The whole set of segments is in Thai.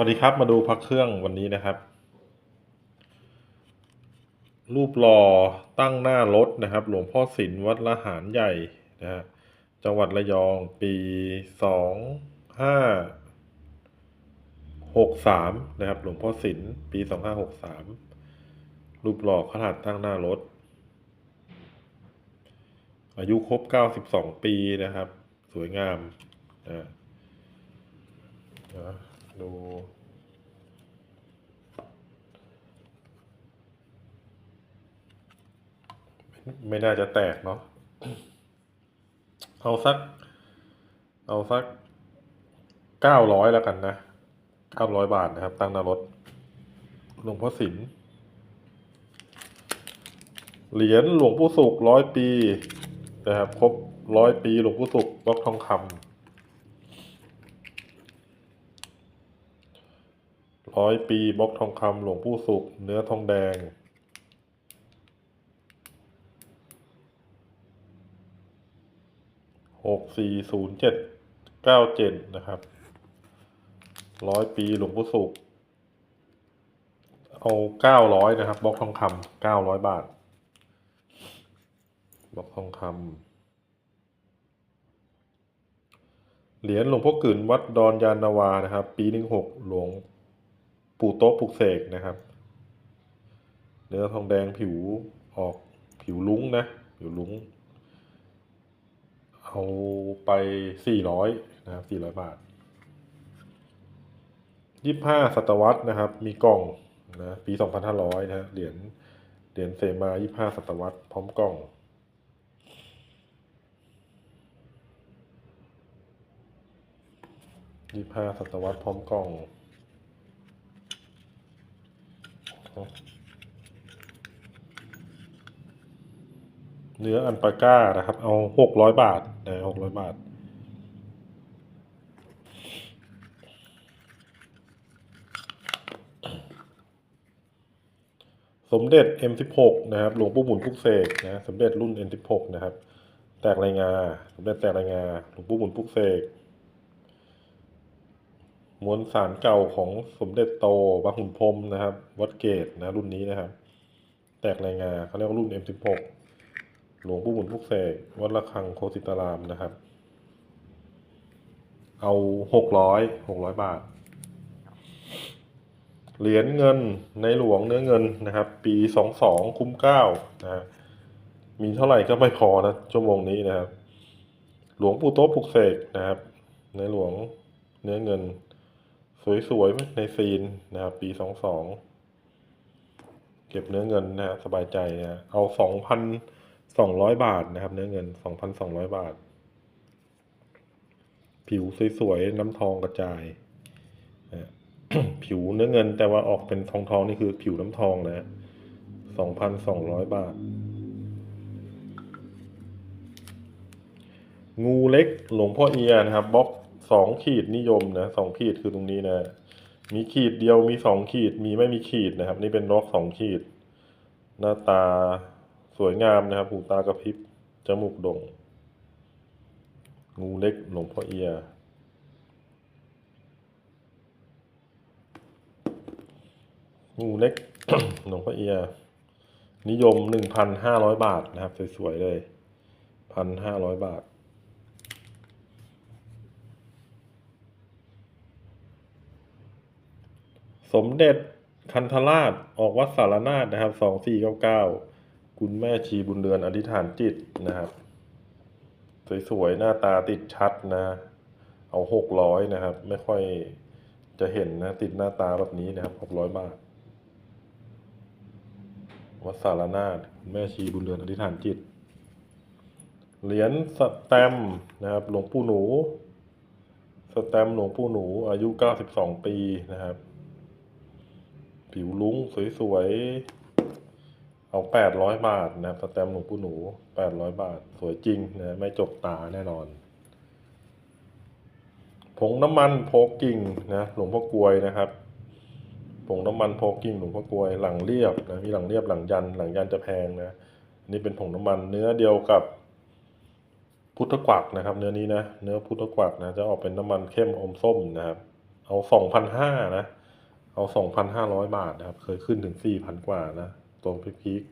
วัสดีครับมาดูพระเครื่องวันนี้นะครับ รูปหล่อตั้งหน้ารถนะครับ หลวงพ่อศิลป์วัดละหารใหญ่นะฮะจังหวัดระยองปีสองห้าหกสามนะครับ หลวงพ่อศิลป์ปีสองห้าหกสามรูปหล่อขนาดตั้งหน้ารถ อายุครบเก้าสิบสองปีนะครับ สวยงามนะนะ ดู ไม่น่าจะแตกเนาะเอาสัก เอาสักเก้าร้อยแล้วกันนะเก้าร้อยบาทนะครับ ตั้งนารถหลวงพ่อศิลป์เหรียญหลวงปู่สุขร้อยปีนะครับครบร้อยปีหลวงปู่สุขบล็อกทองคำ ร้อยปีบล็อกทองคำหลวงปู่สุข เนื้อทองแดง หกสี่ศูนย์เจ็ดเก้าเจ็ดนะครับร้อยปีหลวงปู่สุข เอาเก้าร้อยนะครับบล็อกทองคำเก้าร้อยบาทบล็อกทองคำเหรียญหลวงพ่อกึ่นวัดดอนยานนาวานะครับ ปีหนึ่งหกหลวง ปูโต๊ะปลุกเสกนะครับ เนื้อทองแดงผิวออกผิวลุ้งนะ ผิวลุ้ง เอาไปสี่ร้อยนะครับสี่ร้อยบาทยี่ห้าศตวรรษนะครับ มีกล่องนะปีสองพันห้าร้อยนะฮะเหรียญเหรียญเสมายี่ห้าศตวรรษพร้อมกล่องยี่ห้าศตวรรษพร้อมกล่อง เนื้ออันปาก้านะครับ เอาหกร้อยบาทนะหกร้อยบาท สมเด็จ M16 นะครับ หลวงปู่หมุนพุกเสกนะ สมเด็จรุ่น M16 นะครับ แตกรายงา สมเด็จแตกรายงา หลวงปู่หมุนพุกเสก มวลสารเก่าของสมเด็จโตบางขุนพรมนะครับ วัดเกตนะรุ่นนี้นะครับ แตกรายงาเขาเรียกว่ารุ่น M16 หลวงปู่หมุนพุกเสกวัดระฆังโคสิตารามนะครับ เอาหกร้อยหกร้อยบาท เหรียญเงินในหลวงเนื้อเงินนะครับ ปีสองสองคุ้มเก้านะมีเท่าไหร่ก็ไม่พอนะชั่วโมงนี้นะครับ หลวงปู่โต๊ะปุกเสกนะครับ ในหลวงเนื้อเงิน สวยๆในซีนนะครับ ปีสองสองเก็บเนื้อเงินนะสบายใจนะเอาสองพันสองร้อยบาทนะครับ เนื้อเงินสองพันสองร้อยบาท ผิวสวยๆน้ำทองกระจายนะผิวเนื้อเงินแต่ว่าออกเป็นทองทองๆนี่คือผิวน้ำทองนะสองพันสองร้อยบาท งูเล็กหลวงพ่อเอียนะครับบล็อก สองขีดนิยมนะสองขีดคือตรงนี้นะ มีขีดเดียวมีสองขีดมีไม่มีขีดนะครับ นี่เป็นบล็อกสองขีด หน้าตาสวยงามนะครับหูตากระพริบจมูกดงงูเล็กหลวงพ่อเอียงูเล็กหลวงพ่อเอีย นิยมหนึ่งพันห้าร้อยบาทนะครับ สวยๆเลยพันห้าร้อยบาท สมเด็จคันธราชออกวัดสารนาฏนะครับสองสี่เก้าเก้าคุณแม่ชีบุญเรือนอธิษฐานจิตนะครับ สวยๆ หน้าตาติดชัดนะ เอาหกร้อยนะครับ ไม่ค่อยจะเห็นนะ ติดหน้าตาแบบนี้นะครับหกร้อยบาท วัดสารนาถคุณแม่ชีบุญเรือนอธิษฐานจิต เหรียญสแตมนะครับ หลวงปู่หนู สแตมหลวงปู่หนู อายุเก้าสิบสองปีนะครับ ผิวลุ้งสวยๆ เอาแปดร้อยบาทนะครับสแตมป์หลวงปู่หนูแปดร้อยบาท สวยจริงนะไม่จกตาแน่นอน ผงน้ำมันโพกกิ่งนะหลวงพ่อกลวยนะครับผงน้ำมันโพกกิ่งหลวงพ่อกลวยหลังเรียบนะมีหลังเรียบหลังยันหลังยันจะแพงนะนนี่เป็นผงน้ำมันเนื้อเดียวกับพุทธกวักนะครับ เนื้อนี้นะเนื้อพุทธกวักนะจะออกเป็นน้ำมันเข้มอมส้มนะครับ เอาสองพันห้านะ เอาสองพันห้าร้อยบาทนะครับ เคยขึ้นถึงสี่พันกว่านะ ตรงพีค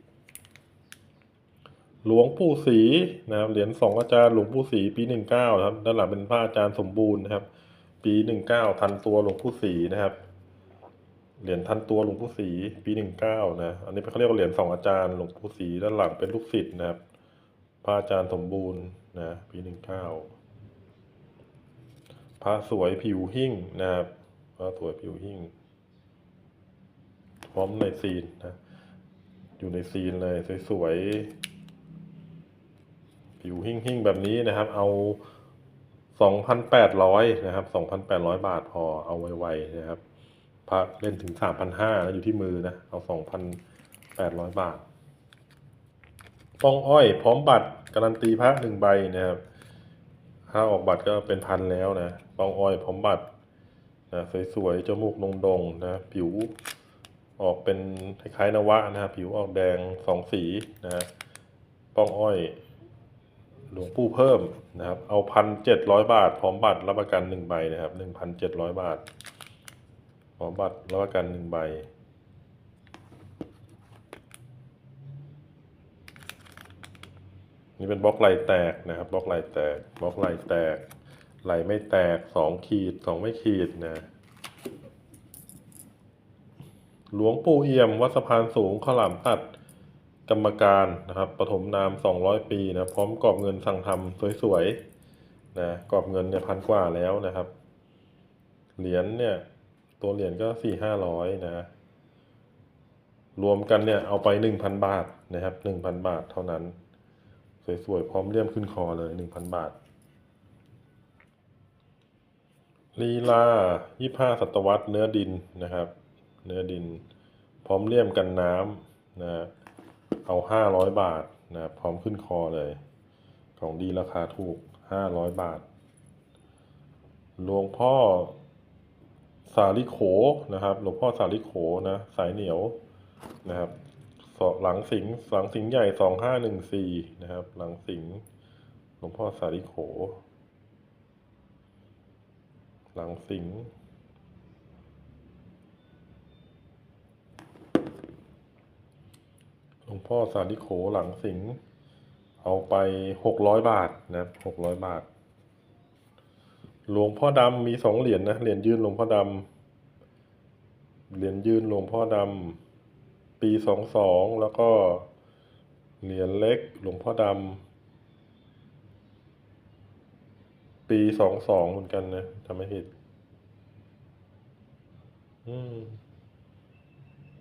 หลวงปู่ศรีนะครับ เหรียญสองอาจารย์หลวงปู่ศรีปีหนึ่งเก้าครับ ด้านหลังเป็นพระอาจารย์สมบูรณ์นะครับ ปีหนึ่งเก้าทันตัวหลวงปู่ศรีนะครับ เหรียญทันตัวหลวงปู่ศรีปีหนึ่งเก้านะ อันนี้เขาเรียกว่าเหรียญสองอาจารย์หลวงปู่ศรีด้านหลังเป็นลูกศิษย์นะครับ พระอาจารย์สมบูรณ์นะ ปีหนึ่งเก้าพระสวยผิวหิ่งนะครับ พระสวยผิวหิ่ง ร้อมในซีนนะ อยู่ในซีนเลยสวยๆ ผิวหิ่งๆ แบบนี้นะครับ เอาสองพันแปดร้อยนะครับสองพันแปดร้อยบาทพอเอาไวๆนะครับพระเล่นถึงสามพันห้าอยู่ที่มือนะ เอาสองพันแปดร้อยบาทปองอ้อย พร้อมบัตรการันตีพระหนึ่งใบนะครับถ้าออกบัตรก็เป็นพันแล้วนะปองอ้อย พร้อมบัตรนะสวยๆจมูกนงๆนะ ผิว ออกเป็นคล้ายๆนวะนะครับผิวออกแดงสองสีนะฮะป้องอ้อย หลวงปู่เพิ่มนะครับ เอาพันเจ็ดร้อยบาท พร้อมบัตรรับประกันหนึ่งใบนะครับหนึ่งพันเจ็ดร้อยบาท พร้อมบัตรรับประกันหนึ่งใบนี่เป็นบล็อกไหลแตกนะครับบล็อกไหลแตกบล็อกไหลแตกไหลไม่แตกสองขีดสองไม่ขีดนะ หลวงปู่เอี่ยม วัดสะพานสูงข้าวหลามตัดกรรมการนะครับปฐมนาม 200 ปีนะพร้อมกรอบเงินสั่งทำสวยๆนะกรอบเงินเนี่ยพันกว่าแล้วนะครับ เหรียญเนี่ย ตัวเหรียญก็สี่ห้าร้อยนะ รวมกันเนี่ยเอาไปหนึ่งพันบาทนะครับหนึ่งพันบาทเท่านั้น สวยๆ พร้อมเลี่ยมขึ้นคอเลยหนึ่งพันบาทลีลายี่ห้าศตวรรษเนื้อดินนะครับ เนื้อดิน พร้อมเลี่ยมกันน้ำนะเอาห้าร้อยบาทนะพร้อมขึ้นคอเลย ของดีราคาถูกห้าร้อยบาท หลวงพ่อสาลิโขนะครับ หลวงพ่อสาลิโขนะ สายเหนียวนะครับหลังสิงหลังสิงใหญ่สองห้าหนึ่งสี่นะครับ หลังสิงห์หลวงพ่อสาลิโข หลังสิงห์ หลว งพ่อสาธิโขหลังสิงเอาไปหกร้อยบาทนะหกร้อยบาท หลวงพ่อดำมีสองเหรียญนะเหรียญยืนหลวงพ่อดำเหรียญยืนหลวงพ่อดำปีสองสองแล้วก็เหรียญเล็กหลวงพ่อดำปีสองสองเหมือนกันนะทำไม่ผิดอืม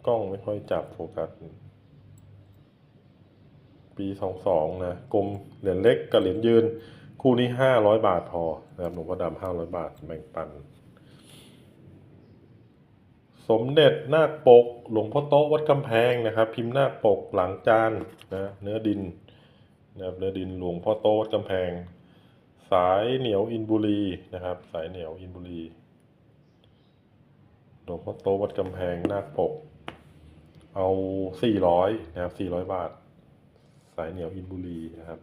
กล้องไม่ค่อยจับโฟกัส ปีสองสองนะกลมเหรียญเล็กกับเหรียญยืน คู่นี้ห้าร้อยบาทพอนะครับหลวงพ่อดำห้าร้อยบาทแบ่งปัน สมเด็จนาคปก หลวงพ่อโต๊ะวัดกำแพงนะครับ พิมพ์นาคปกหลังจานนะเนื้อดินนะครับเนื้อดินหลวงพ่อโต๊ะวัดกำแพง สายเหนียวอินบุรีนะครับ สายเหนียวอินบุรีหลวงพ่อโต๊ะวัดกำแพงนาคปก เอาสี่ร้อยนะครับสี่ร้อยบาท สายเหนียวอินบุรีนะครับ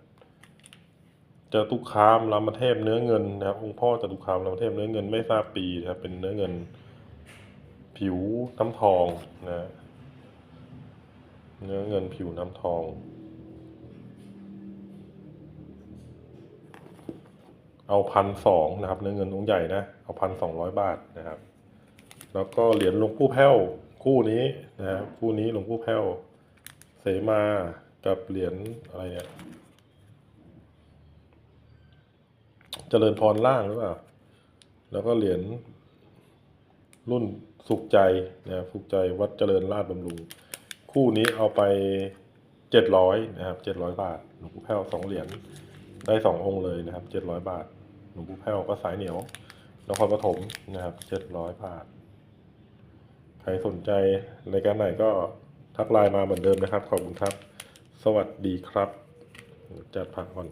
จตุคามรามเทพเนื้อเงินนะครับองค์พ่อจตุคามรามเทพเนื้อเงินไม่ทราบปีนะครับ เป็นเนื้อเงิน ผิวน้ำทองนะเนื้อเงินผิวน้ำทอง เอาพันสองนะครับ เนื้อเงินองค์ใหญ่นะ เอาพันสองร้อยบาทนะครับ แล้วก็เหรียญหลวงปู่แพ้วคู่นี้นะครับคู่นี้หลวงปู่แพ้วเสมา กับเหรียญอะไรเนี่ยเจริญพรล่างหรือเปล่า แล้วก็เหรียญรุ่นสุขใจนะครับสุขใจวัดเจริญราชบำรุง คู่นี้เอาไปเจ็ดร้อยนะครับเจ็ดร้อยบาท หลวงปู่แพ้วสองเหรียญได้สององค์เลยนะครับเจ็ดร้อยบาท หลวงปู่แพ้วก็สายเหนียวนครปฐมนะครับเจ็ดร้อยบาท ใครสนใจรายการไหนก็ทักไลน์มาเหมือนเดิมนะครับ ขอบคุณครับ สวัสดีครับ จัดผักก่อน